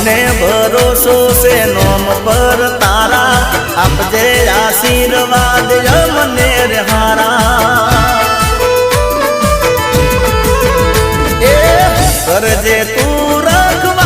મને ભરોસો છે નોમ પર તારા. આપજે આશીર્વાદ મને રહારા કરજે તું રાખવા